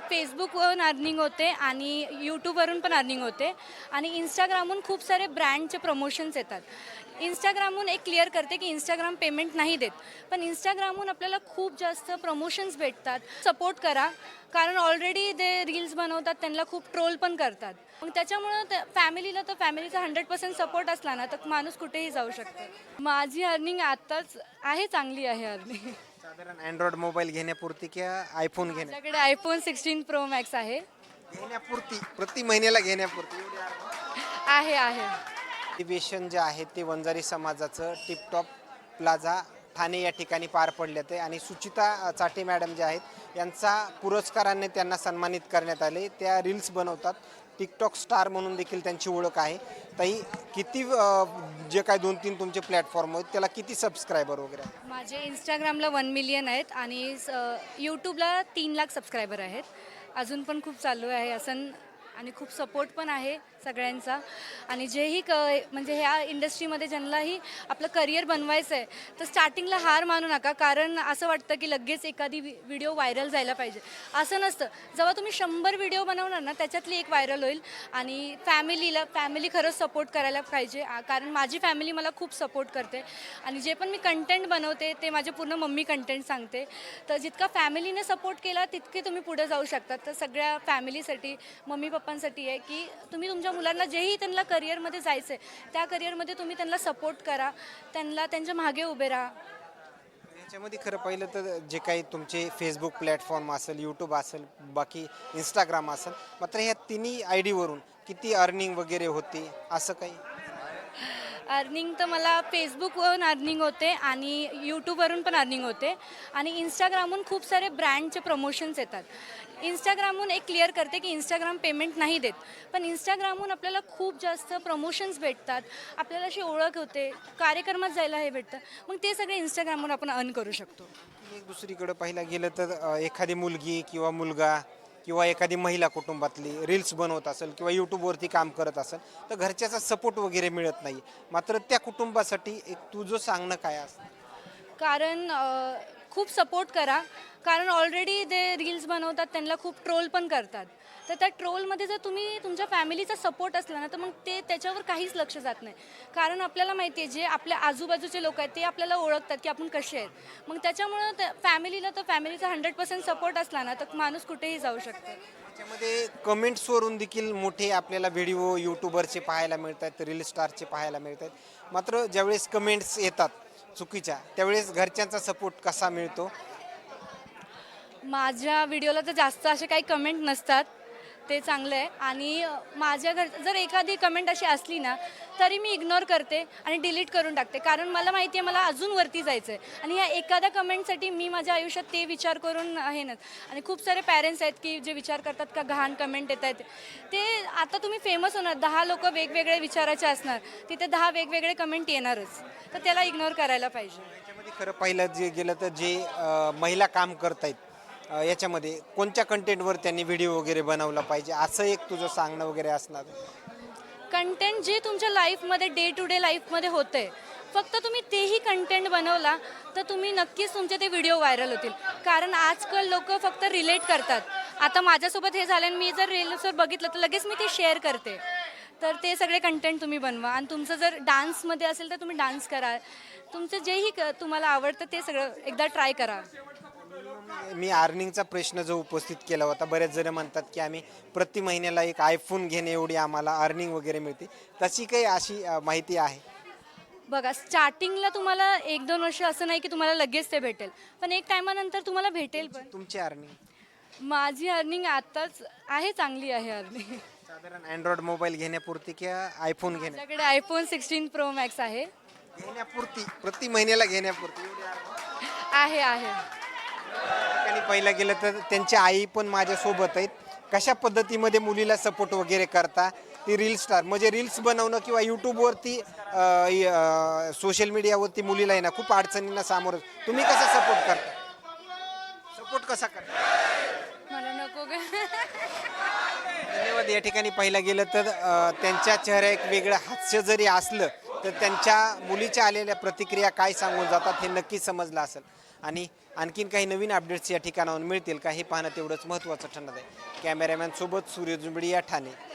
फेसबुकवरून earning होते आणि यूट्यूबवरून पण अर्निंग होते. आणि इंस्टाग्रामहून खूप सारे ब्रँडचे प्रमोशन्स येतात. इंस्टाग्रामहून एक क्लिअर करते की इंस्टाग्राम पेमेंट नाही देत. पण इंस्टाग्रामहून आपल्याला खूप जास्त प्रमोशन्स भेटतात. सपोर्ट करा. कारण ऑलरेडी ते रील्स बनवतात त्यांना खूप ट्रोल पण करतात. मग त्याच्यामुळं फॅमिलीला तर फॅमिलीचा हंड्रेड पर्सेंट सपोर्ट असला ना तर माणूस कुठेही जाऊ शकतो. माझी अर्निंग आत्ताच आहे चांगली आहे अर्निंग. साधारण अँड्रॉइड मोबाईल घेण्यापुरती किंवा आयफोन घेण्या माझ्याकडे आयफोन सिक्स्टीन प्रो मॅक्स आहे घेण्यापुरती प्रति महिन्याला घेण्यापुरती एवढी अर्निंग. आहे आहे अधिवेशन जे आहे ते वंजारी समाजाचं टिपटॉप प्लाझा ठाणे या ठिकाणी पार पडले आणि सुचिता चाटे मॅडम जे आहेत यांचा पुरस्काराने त्यांना सन्मानित करण्यात आले. त्या रील्स बनवतात. टिकटॉक स्टार म्हणून देखील त्यांची ओळख आहे. ताई किती जे काय दोन तीन तुमचे प्लॅटफॉर्म आहेत त्याला किती सबस्क्रायबर वगैरे आहेत? माझे इंस्टाग्रामला वन मिलियन आहेत आणि यूट्यूबला तीन लाख सबस्क्रायबर आहेत. अजून पण खूप चालू आहे असं आणि खूप सपोर्ट पण आहे सगळ्यांचा. आणि जेही क म्हणजे ह्या इंडस्ट्रीमध्ये ज्यांनाही आपलं करिअर बनवायचं आहे तर स्टार्टिंगला हार मानू नका. कारण असं वाटतं की लगेच एखादी व्हिडिओ व्हायरल जायला पाहिजे. असं नसतं. जेव्हा तुम्ही शंभर व्हिडिओ बनवणार ना त्याच्यातली एक व्हायरल होईल. आणि फॅमिलीला फॅमिली खरंच सपोर्ट करायला पाहिजे. कारण माझी फॅमिली मला खूप सपोर्ट करते. आणि जे पण मी कंटेंट बनवते ते माझे पूर्ण मम्मी कंटेंट सांगते. तर जितका फॅमिलीने सपोर्ट केला तितके तुम्ही पुढे जाऊ शकता. तर सगळ्या फॅमिलीसाठी मम्मी पप्पा पप्पांसाठी आहे की तुम्ही तुमच्या मुलांना जेही त्यांना करिअरमध्ये जायचं आहे त्या करिअरमध्ये तुम्ही त्यांना सपोर्ट करा त्यांना त्यांच्या मागे उभे राहा. याच्यामध्ये खरं पाहिलं तर जे काही तुमचे फेसबुक प्लॅटफॉर्म असेल यूट्यूब असेल बाकी इंस्टाग्राम असेल मात्र ह्या तिन्ही आय डीवरून किती अर्निंग वगैरे होते असं काही? अर्निंग तर मला फेसबुकवरून अर्निंग होते आणि यूट्यूबवरून पण अर्निंग होते. आणि इंस्टाग्रामहून खूप सारे ब्रँडचे प्रमोशन्स येतात. इंस्टाग्रामहून एक क्लिअर करते की इंस्टाग्राम पेमेंट नाही देत. पण इंस्टाग्रामहून आपल्याला खूप जास्त प्रमोशन्स भेटतात. आपल्याला अशी ओळख होते. कार्यक्रमात जायला हे भेटतं. मग ते सगळे इंस्टाग्रामवर आपण अर्न करू शकतो. एक दुसरीकडे पाहायला गेलं तर एखादी मुलगी किंवा मुलगा किंवा एखादी महिला कुटुंबातली रील्स बनवत असेल किंवा यूट्यूबवरती काम करत असेल तर घरच्याचा सपोर्ट वगैरे मिळत नाही. मात्र त्या कुटुंबासाठी एक तुझं सांगणं काय असतं? कारण अ, खूप सपोर्ट करा. कारण ऑलरेडी ते रील्स बनवतात त्यांना खूप ट्रोल पण करतात. तर त्या ट्रोलमध्ये जर तुम्ही तुमच्या फॅमिलीचा सपोर्ट असला ना तर मग ते त्याच्यावर काहीच लक्ष जात नाही. कारण आपल्याला माहिती आहे जे आपल्या आजूबाजूचे लोक आहेत ते आपल्याला ओळखतात की आपण कसे आहेत. मग त्याच्यामुळं त्या फॅमिलीला तर फॅमिलीचा हंड्रेड पर्सेंट सपोर्ट असला ना तर माणूस कुठेही जाऊ शकतो. त्याच्यामध्ये कमेंट्सवरून देखील मोठे आपल्याला व्हिडिओ यूट्यूबरचे पाहायला मिळत आहेत रील स्टारचे पाहायला मिळत आहेत मात्र ज्यावेळेस कमेंट्स येतात चुकीच्या त्यावेळेस घरच्यांचा सपोर्ट कसा मिळतो? माझ्या व्हिडिओला तर जास्त असे काही कमेंट नसतात. ते चांगलं आहे. आणि माझ्या घर जर एखादी कमेंट अशी असली ना तरी मी इग्नोर करते आणि डिलीट करून टाकते. कारण मला माहिती आहे मला अजून वरती जायचं आहे आणि या एखाद्या कमेंटसाठी मी माझ्या आयुष्यात ते विचार करून आहे ना आणि खूप सारे पॅरेंट्स आहेत की जे विचार करतात का घाण कमेंट येत आहेत. ते आता तुम्ही फेमस होणार. दहा लोक वेगवेगळे विचाराचे असणार. तिथे दहा वेगवेगळे कमेंट येणारच. तर त्याला इग्नोर करायला पाहिजे. खरं पाहिलं जे गेलं तर जे महिला काम करत आहेत याच्यामध्ये कोणत्या कंटेंटवर त्यांनी व्हिडिओ वगैरे बनवला पाहिजे? असं एक तुझं सांगणं वगैरे असणार. कंटेंट जे तुमच्या लाईफमध्ये डे टू डे लाईफमध्ये होतं आहे फक्त तुम्ही तेही कंटेंट बनवला तर तुम्ही नक्कीच तुमचे ते व्हिडिओ व्हायरल होतील. कारण आजकाल लोक फक्त रिलेट करतात. आता माझ्यासोबत हे झालं आणि मी जर रील्सवर बघितलं तर लगेच मी ते शेअर करते. तर ते सगळे कंटेंट तुम्ही बनवा. आणि तुमचं जर डान्समध्ये असेल तर तुम्ही डान्स करा. तुमचं जेही क- तुम्हाला आवडतं ते सगळं एकदा ट्राय करा. मी अर्निंगचा प्रश्न जो उपस्थित केला होता बरेच जण म्हणतात की आम्ही प्रति महिन्याला एक आयफोन घेणे एवढी आम्हाला अर्निंग वगैरे मिळते. तशी काही अशी अ, माहिती आहे? बघा स्टार्टिंगला तुम्हाला एक दोन वर्ष असं नाही की तुम्हाला लगेच ते भेटेल. पण एक टायमानंतर तुम्हाला भेटेल पण. तुमची अर्निंग? माझी अर्निंग आत्ताच आहे चांगली आहे अर्निंग. साधारण अँड्रॉइड मोबाईल घेण्यापुरती किंवा आयफोन घेण्या माझ्याकडे आयफोन सिक्स्टीन प्रो मॅक्स आहे. घेण्यापुरती प्रति महिन्याला घेण्यापुरती. एवढी अर्निंग. आहे आहे. ठिकाणी पहिलं गेलं तर त्यांची आई पण माझ्यासोबत आहेत. कशा पद्धतीमध्ये मुलीला सपोर्ट वगैरे करता? ती रील स्टार म्हणजे रील्स बनवणं किंवा यूट्यूबवरती सोशल मीडियावरती मुलीला आहे ना खूप अडचणींना सामोरं तुम्ही कसा सपोर्ट करता? सपोर्ट कसा करता? मला नको ग. धन्यवाद. या ठिकाणी पाहिलं गेलं तर अ, त्यांच्या चेहऱ्या एक वेगळं हास्य जरी असलं तर त्यांच्या मुलीच्या आलेल्या प्रतिक्रिया काय सांगून जातात हे नक्की समजलं असेल. आणि आणखीन काही नवीन अपडेट्स या ठिकाणाहून मिळतील का हे पाहणं तेवढंच महत्त्वाचं ठरणार आहे. कॅमेरामॅनसोबत सूर्य जुंबडी या ठाणे.